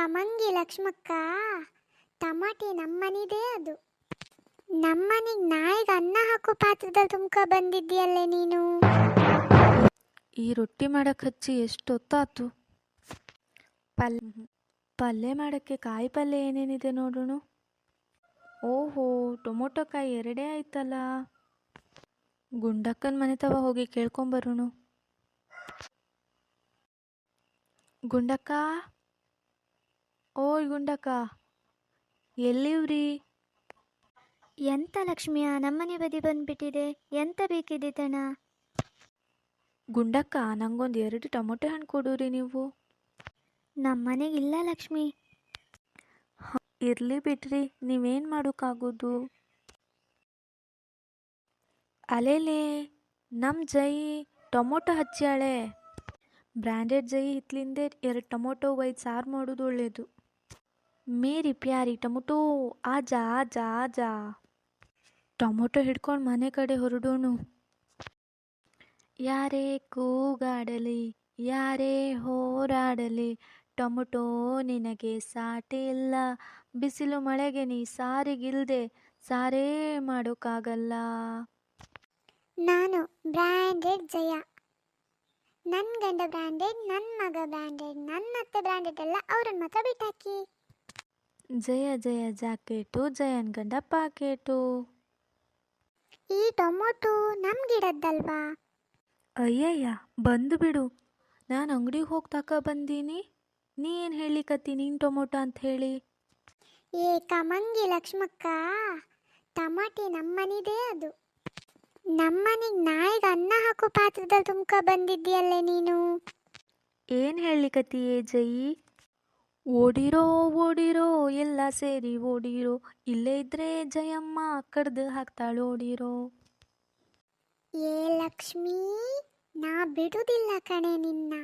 ಕಮಂಗಿ Lakshmakka tomato ನಮ್ಮನಿದೇ ಅದು. ನಮ್ಮನಿಗೆ ನಾಯಿಗೆ ಅನ್ನ ಹಾಕೋ ಪಾತ್ರದಲ್ಲಿ ತುಂಬ ಬಂದಿದ್ದೀಯಲ್ಲೇ ನೀನು? ಈ ರೊಟ್ಟಿ ಮಾಡಕ್ಕೆ ಹಚ್ಚಿ ಎಷ್ಟು ಹೊತ್ತಾತು ಪಲ್, ಪಲ್ಯ ಮಾಡೋಕ್ಕೆ ಕಾಯಿ ಪಲ್ಯ ಏನೇನಿದೆ ನೋಡೋಣ. ಓಹೋ, ಟೊಮೊಟೊ ಕಾಯಿ ಎರಡೇ ಆಯ್ತಲ್ಲ. ಗುಂಡಕ್ಕನ ಮನೆ ತವ ಹೋಗಿ ಕೇಳ್ಕೊಂಬರೋಣ. ಗುಂಡಕ್ಕ ಓಯ್ ಗುಂಡಕ್ಕ ಎಲ್ಲಿವ್ರಿ? ಎಂತ ಲಕ್ಷ್ಮಿಯ ನಮ್ಮನೆ ಬದಿ ಬಂದ್ಬಿಟ್ಟಿದೆ. ಎಂತ ಬೇಕಿದೆ ತಣ? ಗುಂಡಕ್ಕ ನಂಗೊಂದು ಎರಡು ಟೊಮೊಟೊ ಹಣ್ಣು ಕೊಡೂರಿ ನೀವು. ನಮ್ಮನೆಗಿಲ್ಲ ಲಕ್ಷ್ಮಿ. ಇರ್ಲಿ ಬಿಡ್ರಿ ನೀವೇನು ಮಾಡೋಕ್ಕಾಗೋದು? ಅಲೇಲೇ ನಮ್ಮ ಜೈ ಟೊಮೊಟೊ ಹಚ್ಚಾಳೆ ಬ್ರ್ಯಾಂಡೆಡ್ ಜೈ ಹಿತ್ಲಿಂದೆ ಎರಡು ಟೊಮೊಟೊ ಒಯ್ದು ಸಾರು ಮಾಡೋದು ಒಳ್ಳೆಯದು ಮೇರಿ ಪ್ಯಾರಿ ಟೊಮೊಟೊ ಆಜಾ ಆಜಾ ಆಜಾ ಟೊಮೊಟೊ ಹಿಡ್ಕೊಂಡು ಮನೆ ಕಡೆ ಹೊರಡೋಣು ಯಾರೇ ಕೂಗಾಡಲಿ ಯಾರೇ ಹೋರಾಡಲಿ ಟೊಮೊಟೊ ನಿನಗೆ ಸಾಟಿ ಇಲ್ಲ ಬಿಸಿಲು ಮಳೆಗೆ ನೀ ಸಾರಿಗಿಲ್ದೆ ಸಾರೇ ಮಾಡೋಕ್ಕಾಗಲ್ಲ ನಾನು ಬ್ರ್ಯಾಂಡೆಡ್ ಜಯ ನನ್ನ ಗಂಡ ಬ್ರ್ಯಾಂಡೆಡ್ ನನ್ನ ಮಗ ಬ್ರ್ಯಾಂಡೆಡ್ ನನ್ನ ಅತ್ತೆ ಬ್ರ್ಯಾಂಡೆಡ್ ಎಲ್ಲ ಅವ್ರನ್ನ ಮಾತ್ರ ಬಿಟ್ಟಾಕಿ ಜಯ ಜಯ ಜಾಕೆಟು ಜಯನ್ ಗಂಡ ಪಾಕೆಟು ಈ ಟೊಮೊಟೊ ನಮ್ ಗಿಡದ್ದಲ್ವಾ? ಅಯ್ಯಯ್ಯ ಬಂದು ಬಿಡು. ನಾನು ಅಂಗಡಿಗೆ ಹೋಗಿ ತಕ ಬಂದೀನಿ. ನೀ ಏನು ಹೇಳಿಕತ್ತಿ ನೀನು ಟೊಮೊಟೊ ಅಂತ ಹೇಳಿ. ಏ ಕಮಂಗಿ ಲಕ್ಷ್ಮಕ್ಕ ಟಮಾಟಿ ನಮ್ಮನಿದೇ ಅದು. ನಮ್ಮನಿಗೆ ನಾಯಿಗೆ ಅನ್ನ ಹಾಕೋ ಪಾತ್ರದಲ್ಲಿ ತುಮ್ಕ ಬಂದಿದ್ದೀಯಲ್ಲೇ ನೀನು? ಏನು ಹೇಳಿಕತ್ತಿ ಏ ಜೈ ಓಡಿರೋ ಓಡಿರೋ ಎಲ್ಲ ಸೇರಿ ಓಡಿರೋ, ಇಲ್ಲೇ ಇದ್ರೆ ಜಯಮ್ಮ ಕಡ್ದು ಹಾಕ್ತಾಳು ಓಡಿರೋ. ಏ ಲಕ್ಷ್ಮೀ, ನಾ ಬಿಡುದಿಲ್ಲ ಕಣೆ ನಿನ್ನ.